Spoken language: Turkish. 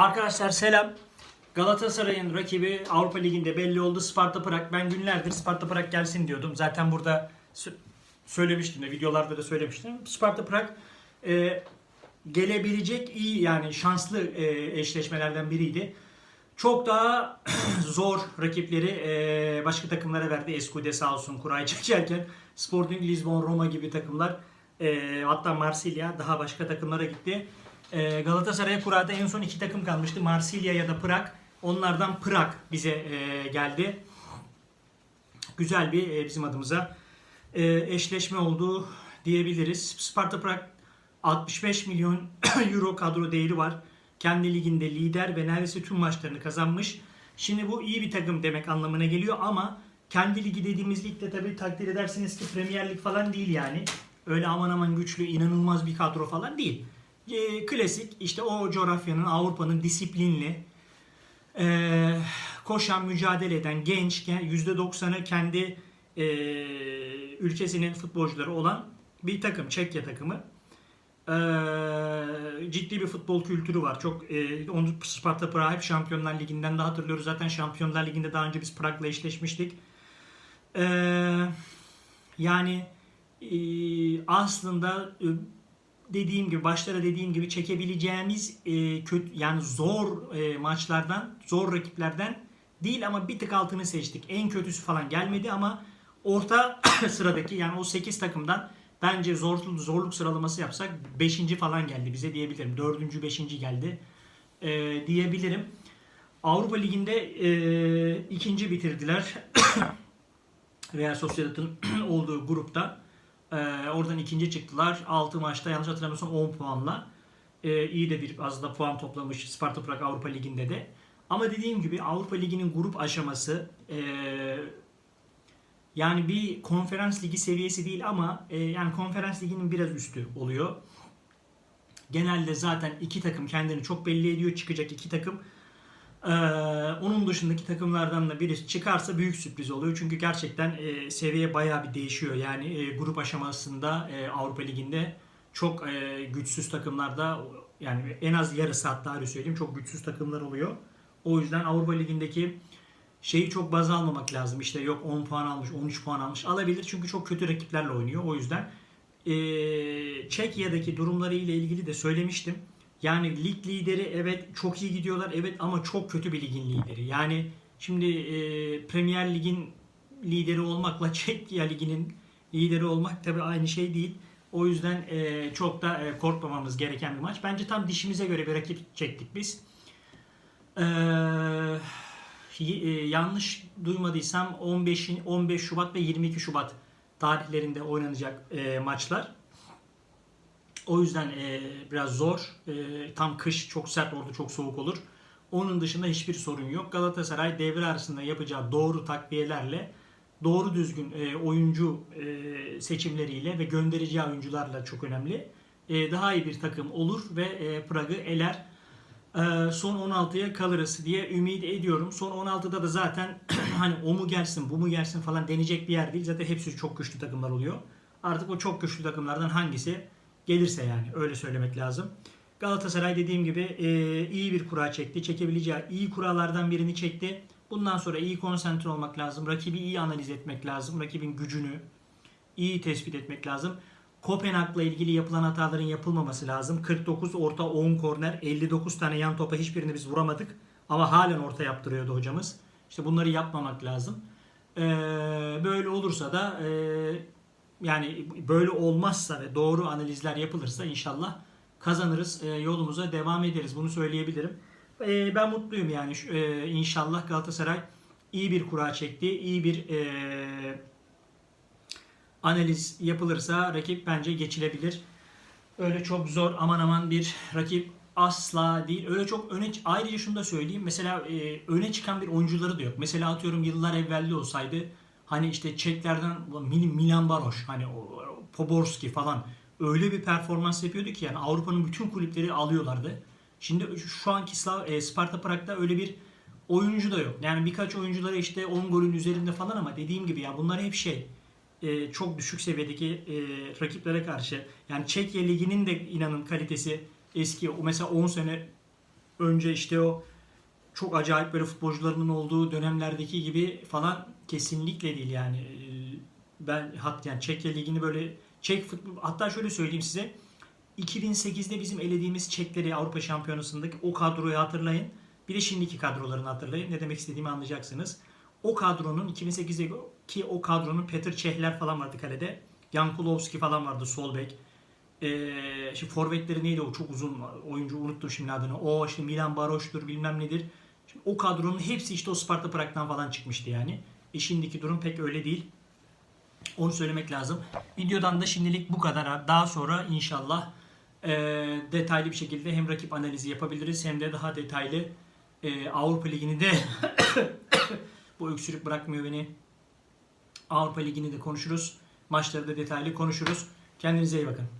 Arkadaşlar selam. Galatasaray'ın rakibi Avrupa Ligi'nde belli oldu. Sparta Prag. Ben günlerdir Sparta Prag gelsin diyordum. Zaten burada sö- söylemiştim de videolarda da söylemiştim. Sparta Prag e, gelebilecek iyi yani şanslı e, eşleşmelerden biriydi. Çok daha zor rakipleri e, başka takımlara verdi. Escude sağ olsun kurayı çekerken Sporting Lisbon, Roma gibi takımlar e, hatta Marsilya daha başka takımlara gitti. E, Galatasaray'a kurada en son iki takım kalmıştı. Marsilya ya da Prag. Onlardan Prag bize e, geldi. Güzel bir e, bizim adımıza e, eşleşme oldu diyebiliriz. Sparta Prag 65 milyon euro kadro değeri var. Kendi liginde lider ve neredeyse tüm maçlarını kazanmış. Şimdi bu iyi bir takım demek anlamına geliyor ama kendi ligi dediğimiz ligde tabii takdir edersiniz ki Premier Lig falan değil yani. Öyle aman aman güçlü, inanılmaz bir kadro falan değil. E, klasik işte o coğrafyanın, Avrupa'nın disiplinli, e, koşan, mücadele eden genç, %90'ı kendi e, ülkesinin futbolcuları olan bir takım, Çekya takımı. E, ciddi bir futbol kültürü var. Çok e, onu Sparta Prag hep Şampiyonlar Ligi'nden de hatırlıyoruz. Zaten Şampiyonlar Ligi'nde daha önce biz Prag'la eşleşmiştik. E, yani e, aslında e, dediğim gibi başlara dediğim gibi çekebileceğimiz e, kötü yani zor e, maçlardan, zor rakiplerden değil ama bir tık altını seçtik. En kötüsü falan gelmedi ama orta sıradaki yani o 8 takımdan bence zorluk, zorluk sıralaması yapsak 5. falan geldi bize diyebilirim. 4. 5. geldi e, diyebilirim. Avrupa Ligi'nde e, ikinci bitirdiler. Real Sociedad'ın olduğu grupta. Ee, oradan ikinci çıktılar. 6 maçta yanlış hatırlamıyorsam 10 puanla. Ee, iyi de bir az da puan toplamış Sparta Prag Avrupa Ligi'nde de. Ama dediğim gibi Avrupa Ligi'nin grup aşaması e, yani bir konferans ligi seviyesi değil ama e, yani konferans liginin biraz üstü oluyor. Genelde zaten iki takım kendini çok belli ediyor. Çıkacak iki takım. Ee, onun dışındaki takımlardan da birisi çıkarsa büyük sürpriz oluyor. Çünkü gerçekten e, seviye bayağı bir değişiyor. Yani e, grup aşamasında e, Avrupa Ligi'nde çok e, güçsüz takımlarda yani en az yarısı hatta öyle söyleyeyim çok güçsüz takımlar oluyor. O yüzden Avrupa Ligi'ndeki şeyi çok baz almamak lazım. İşte yok 10 puan almış, 13 puan almış. Alabilir çünkü çok kötü rakiplerle oynuyor. O yüzden e, Çekya'daki durumları ile ilgili de söylemiştim. Yani lig lideri evet çok iyi gidiyorlar evet ama çok kötü bir ligin lideri. Yani şimdi e, Premier Lig'in lideri olmakla Çekya Ligi'nin lideri olmak tabii aynı şey değil. O yüzden e, çok da e, korkmamamız gereken bir maç. Bence tam dişimize göre bir rakip çektik biz. Eee y- e, yanlış duymadıysam 15 15 Şubat ve 22 Şubat tarihlerinde oynanacak e, maçlar. O yüzden e, biraz zor. E, tam kış çok sert orada çok soğuk olur. Onun dışında hiçbir sorun yok. Galatasaray devre arasında yapacağı doğru takviyelerle doğru düzgün e, oyuncu e, seçimleriyle ve göndereceği oyuncularla çok önemli. E, daha iyi bir takım olur ve e, Prag'ı eler. E, son 16'ya kalırız diye ümit ediyorum. Son 16'da da zaten hani o mu gelsin bu mu gelsin falan deneyecek bir yer değil. Zaten hepsi çok güçlü takımlar oluyor. Artık o çok güçlü takımlardan hangisi gelirse yani öyle söylemek lazım. Galatasaray dediğim gibi e, iyi bir kura çekti. Çekebileceği iyi kuralardan birini çekti. Bundan sonra iyi konsantre olmak lazım. Rakibi iyi analiz etmek lazım. Rakibin gücünü iyi tespit etmek lazım. Kopenhag'la ilgili yapılan hataların yapılmaması lazım. 49 orta 10 korner 59 tane yan topa hiçbirini biz vuramadık. Ama halen orta yaptırıyordu hocamız. İşte bunları yapmamak lazım. Ee, böyle olursa da e, yani böyle olmazsa ve doğru analizler yapılırsa inşallah kazanırız. E, yolumuza devam ederiz. Bunu söyleyebilirim. E, ben mutluyum yani. E, inşallah Galatasaray iyi bir kura çekti. iyi bir e, analiz yapılırsa rakip bence geçilebilir. Öyle çok zor aman aman bir rakip asla değil. Öyle çok öne ayrıca şunu da söyleyeyim. Mesela e, öne çıkan bir oyuncuları da yok. Mesela atıyorum yıllar evvelli olsaydı hani işte Çeklerden Milan Baroş hani o, Poborski falan öyle bir performans yapıyordu ki yani Avrupa'nın bütün kulüpleri alıyorlardı. Şimdi şu anki e, Sparta Prag'da öyle bir oyuncu da yok. Yani birkaç oyuncuları işte 10 golün üzerinde falan ama dediğim gibi ya bunlar hep şey e, çok düşük seviyedeki e, rakiplere karşı. Yani Çekya Ligi'nin de inanın kalitesi eski. O mesela 10 sene önce işte o çok acayip böyle futbolcularının olduğu dönemlerdeki gibi falan kesinlikle değil yani. Ee, Ben hat yani Çekya ligini böyle Çek futbol hatta şöyle söyleyeyim size 2008'de bizim elediğimiz Çekleri Avrupa Şampiyonası'ndaki o kadroyu hatırlayın. Bir de şimdiki kadrolarını hatırlayın. Ne demek istediğimi anlayacaksınız. O kadronun 2008'deki o kadronun Petr Çehler falan vardı kalede. Jan Kulowski falan vardı sol bek. Ee, şimdi forvetleri neydi o çok uzun oyuncu unuttum şimdi adını. O işte Milan Baroş'tur bilmem nedir. Şimdi o kadronun hepsi işte o Sparta Prag'dan falan çıkmıştı yani. E şimdiki durum pek öyle değil. Onu söylemek lazım. Videodan da şimdilik bu kadar. Daha sonra inşallah e, detaylı bir şekilde hem rakip analizi yapabiliriz hem de daha detaylı e, Avrupa Ligi'ni de bu öksürük bırakmıyor beni. Avrupa Ligi'ni de konuşuruz. Maçları da detaylı konuşuruz. Kendinize iyi bakın.